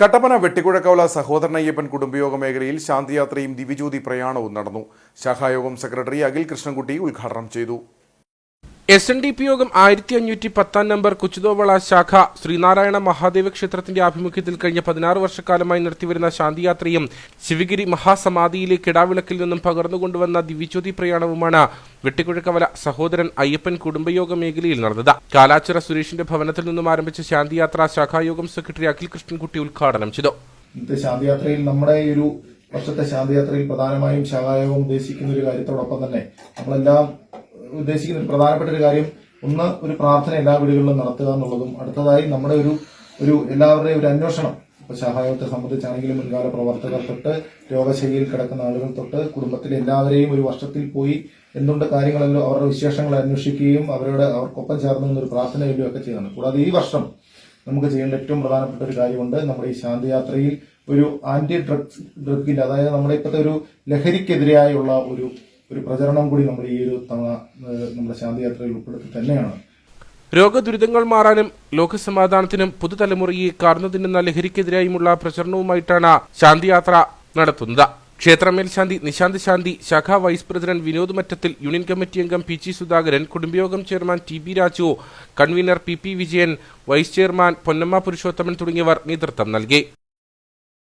കട്ടപ്പന വെട്ടിക്കുഴക്കവല സഹോദരൻ അയ്യപ്പൻ കുടുംബയോഗ മേഖലയിൽ ശാന്തിയാത്രയും ദിവ്യജ്യോതി പ്രയാണവും നടന്നു. ശാഖായോഗം സെക്രട്ടറി അഖിൽ കൃഷ്ണൻകുട്ടി ഉദ്ഘാടനം ചെയ്തു. എസ് എൻ ഡി പി യോഗം ആയിരത്തി അഞ്ഞൂറ്റി പത്താം നമ്പർ കുച്ചുതോവള ശാഖ ശ്രീനാരായണ മഹാദേവ ക്ഷേത്രത്തിന്റെ ആഭിമുഖ്യത്തിൽ കഴിഞ്ഞ പതിനാറ് വർഷക്കാലമായി നടത്തിവരുന്ന ശാന്തിയാത്രയും ശിവഗിരി മഹാസമാധിയിലെ കിടാവിളക്കിൽ നിന്നും പകർന്നുകൊണ്ടുവന്ന ദിവ്യജ്യോതി പ്രയാണവുമാണ് വെട്ടിക്കുഴക്കവല സഹോദരൻ അയ്യപ്പൻ കുടുംബയോഗ മേഖലയിൽ നടന്നത്. കാലാച്ചിറ സുരേഷിന്റെ ഭവനത്തിൽ നിന്നും ആരംഭിച്ച ശാന്തിയാത്ര ശാഖായോഗം സെക്രട്ടറി അഖിൽ കൃഷ്ണൻകുട്ടി ഉദ്ഘാടനം ചെയ്തു. ശാന്തിയാത്രയിൽ നമ്മുടെ ഒരു വർഷത്തെ ശാന്തിയാത്രയിൽ പ്രധാനമായും ശാഖായോഗം ഉദ്ദേശിക്കുന്ന ഒരു കാര്യത്തോടൊപ്പം തന്നെ നമ്മളെല്ലാം ഉദ്ദേശിക്കുന്ന ഒരു പ്രധാനപ്പെട്ട ഒരു കാര്യം ഒന്ന് ഒരു പ്രാർത്ഥന എല്ലാ വീടുകളിലും നടത്തുക എന്നുള്ളതും അടുത്തതായി നമ്മുടെ ഒരു ഒരു എല്ലാവരുടെയും ഒരു അന്വേഷണം. ഇപ്പൊ സഹായത്തെ സംബന്ധിച്ചാണെങ്കിലും മുൻകാല പ്രവർത്തകർ തൊട്ട് രോഗശൈലിയിൽ കിടക്കുന്ന ആളുകൾ തൊട്ട് കുടുംബത്തിലെ എല്ലാവരെയും ഒരു വർഷത്തിൽ പോയി എന്തുണ്ട് കാര്യങ്ങളെല്ലാം അവരുടെ വിശേഷങ്ങൾ അന്വേഷിക്കുകയും അവരോട് അവർക്കൊപ്പം ചേർന്ന് നിന്നൊരു പ്രാർത്ഥന ചൊല്ലുകയും ഒക്കെ ചെയ്യുന്നുണ്ട്. കൂടാതെ ഈ വർഷം നമുക്ക് ചെയ്യേണ്ട ഏറ്റവും പ്രധാനപ്പെട്ട ഒരു കാര്യമുണ്ട് നമ്മുടെ ഈ ശാന്തിയാത്രയിൽ ഒരു ആന്റി ഡ്രഗ്സ് ഡ്രഗിൽ അതായത് നമ്മുടെ ഇപ്പോഴത്തെ ഒരു ലഹരിക്കെതിരായുള്ള ഒരു ഒരു പ്രചരണം കൂടി നമ്മൾ ഈ ഒരു തവണ നമ്മുടെ ശാന്തിയാത്രയിൽ ഉൾപ്പെടുത്തി തന്നെയാണ്. രോഗദുരിതങ്ങൾ മാറാനും ലോകസമാധാനത്തിനും പുതുതലമുറയെ കാർന്നു തിന്നുന്ന ലഹരിക്കെതിരായുമുള്ള പ്രചരണവുമായിട്ടാണ് ശാന്തിയാത്ര നടത്തുന്നത്. ക്ഷേത്ര മേൽശാന്തി നിശാന്ത് ശാന്തി ശാഖാ vice president Vinod Mattathil union committee അംഗം P G Sudhakaran കുടുംബയോഗം chairman T B Raju convener P P Vijayan vice chairman Ponnamma Purushothaman തുടങ്ങിയവർ നേതൃത്വം നൽകി.